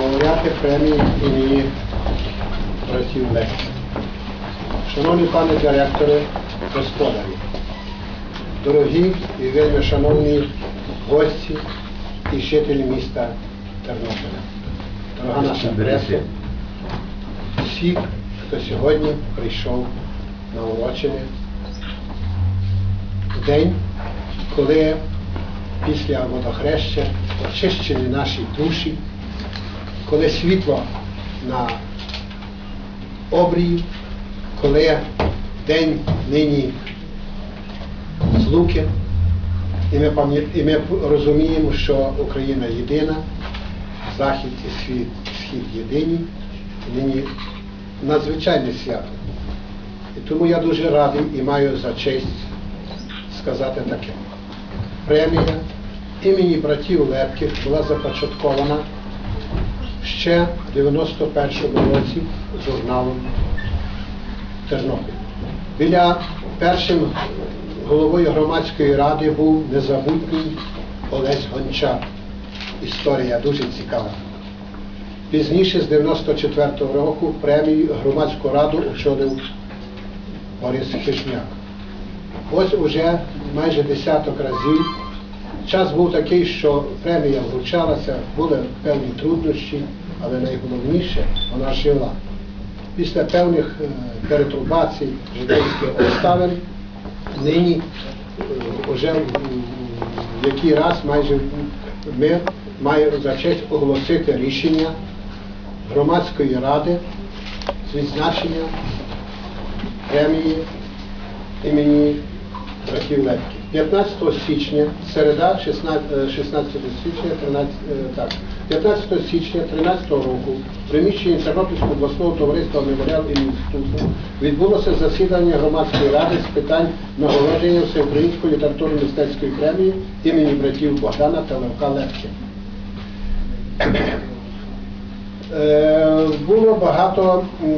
лауреати премії імені братів Лесі. Шановні пане директори, господарі, дорогі і вельми шановні гості і жителі міста Тернополя, дорога наша преса, всі, хто сьогодні прийшов на урочення, в день, коли після водохреща очищені наші душі, коли світло на обрії, коли день нині злуки, і ми, і ми розуміємо, що Україна єдина, Захід і світ, схід єдині, нині надзвичайне свято. І тому я дуже радий і маю за честь сказати таке. Премія імені братів Лепких була започаткована ще в 91-му році журналом Тернопіль. Біля першим головою громадської ради був незабутній Олесь Гончар. Історія дуже цікава. Пізніше, з 94-го року, премію громадську раду очолив Борис Хижняк. Ось уже майже десяток разів. Час був такий, що премія вручалася, були певні труднощі, але найголовніше вона жила. Після певних е, перетрубацій житейських обставин нині вже в який раз майже ми маємо за честь оголосити рішення громадської ради з відзначення премії імені братів Лепків. 15 січня, середа, 16, е, 16 січня, 13, е, так, 15 січня 13 року в приміщенні Тернопільського обласного товариства Меморіал і інституту відбулося засідання громадської ради з питань нагородження Всеукраїнської літературно-мистецької премії імені братів Богдана та Левка Лепків. Е, Було багато е,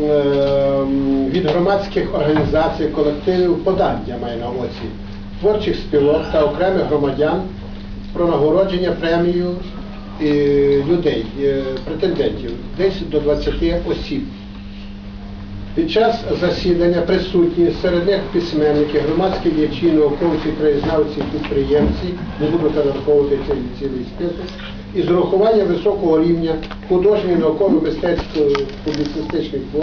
від громадських організацій, колективів подань, я маю на увазі, творчих спілок та окремих громадян про нагородження премію е, людей, е, претендентів, десь до 20 осіб. Під час засідання присутні серед них письменники, громадські діячі, науковці, краєзнавці, підприємці, не буду перераховувати цілий, цілий список, і з урахуванням високого рівня художньої, науково-мистецької, публіцистичних творів,